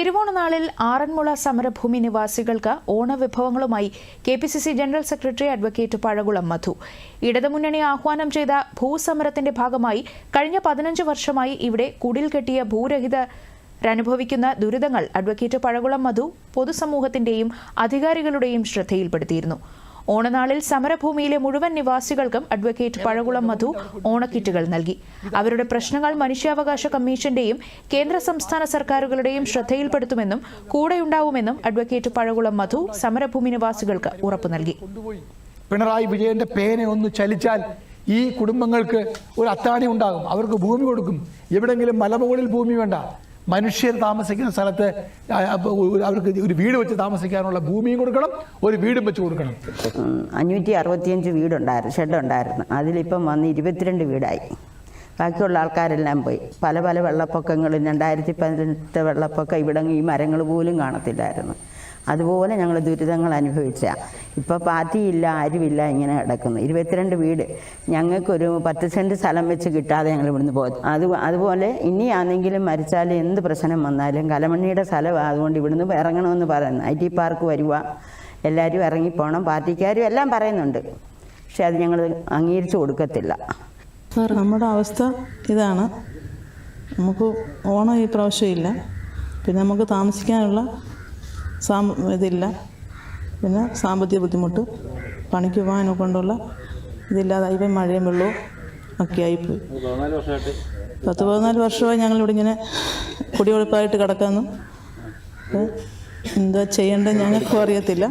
തിരുവോണനാളിൽ ആറന്മുള സമരഭൂമി നിവാസികൾക്ക് ഓണവിഭവങ്ങളുമായി K P C C general secretary advocate Pazhakulam Madhu. ഇടതുമുന്നണി ആഹ്വാനം ചെയ്ത ഭൂസമരത്തിന്റെ ഭാഗമായി കഴിഞ്ഞ പതിനഞ്ച് വർഷമായി ഇവിടെ കുടിൽ കെട്ടിയ ഭൂരഹിത ഭൂരഹിതരനുഭവിക്കുന്ന ദുരിതങ്ങൾ അഡ്വക്കേറ്റ് പഴകുളം മധു പൊതുസമൂഹത്തിന്റെയും അധികാരികളുടെയും ശ്രദ്ധയിൽപ്പെടുത്തിയിരുന്നു. ഓണനാളിൽ സമരഭൂമിയിലെ മുഴുവൻ നിവാസികൾക്കും അഡ്വക്കേറ്റ് പഴകുളം മധു ഓണക്കിറ്റുകൾ നൽകി. അവരുടെ പ്രശ്നങ്ങൾ മനുഷ്യാവകാശ കമ്മീഷന്റെയും കേന്ദ്ര സംസ്ഥാന സർക്കാരുകളുടെയും ശ്രദ്ധയിൽപ്പെടുത്തുമെന്നും കൂടെയുണ്ടാവുമെന്നും അഡ്വക്കേറ്റ് പഴകുളം മധു സമരഭൂമി നിവാസികൾക്ക് ഉറപ്പു നൽകി. പിണറായി വിജയന്റെ പേന ഒന്ന് ചലിച്ചാൽ ഈ കുടുംബങ്ങൾക്ക് ഒരു അത്താണി ഉണ്ടാകും. അവർക്ക് ഭൂമി കൊടുക്കും. എവിടെങ്കിലും മലമുകളിൽ ഭൂമി വേണ്ട. മനുഷ്യർ താമസിക്കുന്ന സ്ഥലത്ത് അവർക്ക് ഒരു വീട് വെച്ച് താമസിക്കാനുള്ള ഭൂമിയും കൊടുക്കണം ഒരു വീടും വെച്ച് കൊടുക്കണം. അഞ്ഞൂറ്റി അറുപത്തിയഞ്ച് വീടുണ്ടായിരുന്നു ഷെഡുണ്ടായിരുന്നു. അതിലിപ്പം വന്ന് ഇരുപത്തിരണ്ട് വീടായി. ബാക്കിയുള്ള ആൾക്കാരെല്ലാം പോയി. പല പല വെള്ളപ്പൊക്കങ്ങളും രണ്ടായിരത്തി പതിനെട്ട് വെള്ളപ്പൊക്കം ഇവിടെ ഈ മരങ്ങൾ പോലും കാണത്തില്ലായിരുന്നു. അതുപോലെ ഞങ്ങൾ ദുരിതങ്ങൾ അനുഭവിച്ച. ഇപ്പോൾ പാർട്ടിയില്ല ആരുമില്ല ഇങ്ങനെ കിടക്കുന്നു. ഇരുപത്തിരണ്ട് വീട്. ഞങ്ങൾക്കൊരു പത്ത് സെന്റ് സ്ഥലം വെച്ച് കിട്ടാതെ ഞങ്ങൾ ഇവിടുന്ന് പോകും അത് അതുപോലെ ഇനി ആണെങ്കിലും മരിച്ചാൽ എന്ത് പ്രശ്നം വന്നാലും കലമണ്ണിയുടെ സ്ഥലമാണ് അതുകൊണ്ട് ഇവിടുന്ന് ഇറങ്ങണമെന്ന് പറയുന്നു. ഐ ടി പാർക്ക് വരുക എല്ലാവരും ഇറങ്ങിപ്പോകണം പാർട്ടിക്കാരും എല്ലാം പറയുന്നുണ്ട്. പക്ഷെ അത് ഞങ്ങൾ അംഗീകരിച്ചു കൊടുക്കത്തില്ല. സാർ നമ്മുടെ അവസ്ഥ ഇതാണ്. നമുക്ക് ഓണം ഈ പ്രാവശ്യം ഇല്ല. പിന്നെ നമുക്ക് താമസിക്കാനുള്ള സാം ഇതില്ല. പിന്നെ സാമ്പത്തിക ബുദ്ധിമുട്ട് പണിക്ക് പോകാനൊക്കെ കൊണ്ടുള്ള ഇതില്ലാതായി ഇപ്പം മഴയും വെള്ളവും ഒക്കെ ആയിപ്പോയി പത്ത് പതിനാല് വർഷമായി ഞങ്ങളിവിടെ ഇങ്ങനെ കുടിയൊഴുപ്പായിട്ട് കിടക്കുന്നു. അപ്പോൾ എന്താ ചെയ്യേണ്ടത് ഞങ്ങൾക്കും അറിയത്തില്ല.